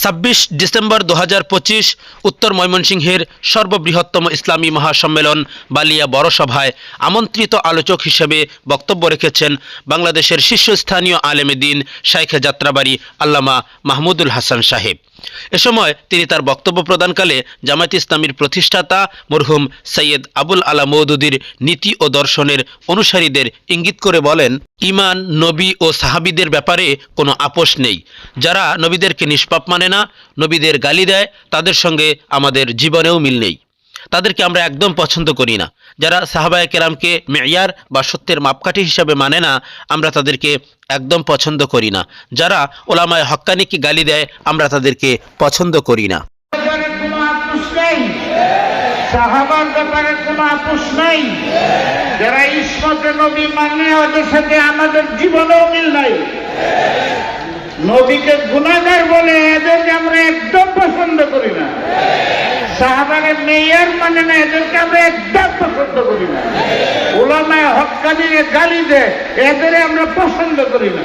ছাব্বিশ ডিসেম্বর দু হাজার পঁচিশ, উত্তর ময়মনসিংহের সর্ববৃহত্তম ইসলামী মহাসম্মেলন বালিয়া বড়সভায় আমন্ত্রিত আলোচক হিসেবে বক্তব্য রেখেছেন বাংলাদেশের শীর্ষস্থানীয় আলেমেদিন শাইখে যাত্রাবাড়ি আল্লামা মাহমুদুল হাসান সাহেব। এ সময় তিনি তার বক্তব্য প্রদানকালে জামায়াত ইসলামীর প্রতিষ্ঠাতা মরহুম সৈয়দ আবুল আলা মৌদুদির নীতি ও দর্শনের অনুসারীদের ইঙ্গিত করে বলেন, ইমান নবী ও সাহাবিদের ব্যাপারে কোনো আপোষ নেই। যারা নবীদেরকে নিষ্পাপ মানে না, নবীদের গালি দেয়, তাদের সঙ্গে আমাদের জীবনেও মিল নেই। তাদেরকে আমরা একদম পছন্দ করি না। যারা সাহাবায় কেরামকে মেয়ার বা সত্যের মাপকাঠি হিসাবে মানে না, আমরা তাদেরকে একদম পছন্দ করি না। যারা ওলামায় হক্কানিকে গালি দেয়, আমরা তাদেরকে পছন্দ করি না। মানে আমাদের জীবনেও মিল নাই। নবীকে গুণাগার বলে এদেরকে আমরা একদম পছন্দ করি না সাহাবারে মেয়ের মানে না, এদেরকে আমরা একদম পছন্দ করি না। ওলামায় হকানিকে গালি দেয় এদের আমরা পছন্দ করি না।